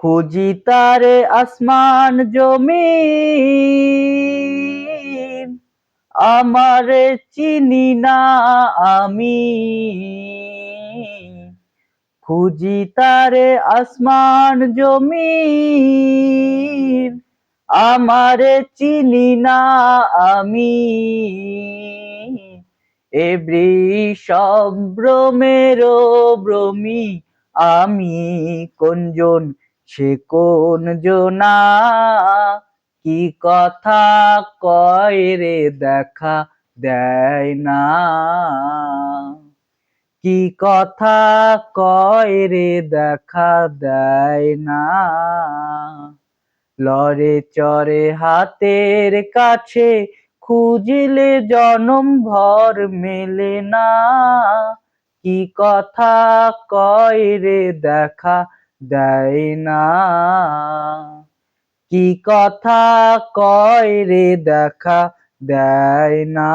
খুঁজি তারে আসমান জমি আমারে চিনি না আমি। খুঁজি তারে আসমান জমি আমারে চিনি না আমি। এ সম্ভ্রমের ভ্রমি আমি কোনজন সে কোন জোনা? কি কথা কয় রে দেখা দেয় না? কি কথা কয় রে দেখা দেয় না? লরে চরে হাতের কাছে খুঁজলে জনম ভর মেলে না। কি কথা কয় রে দেখা দেয় না। কি কথা কয় রে দেখা দেয় না।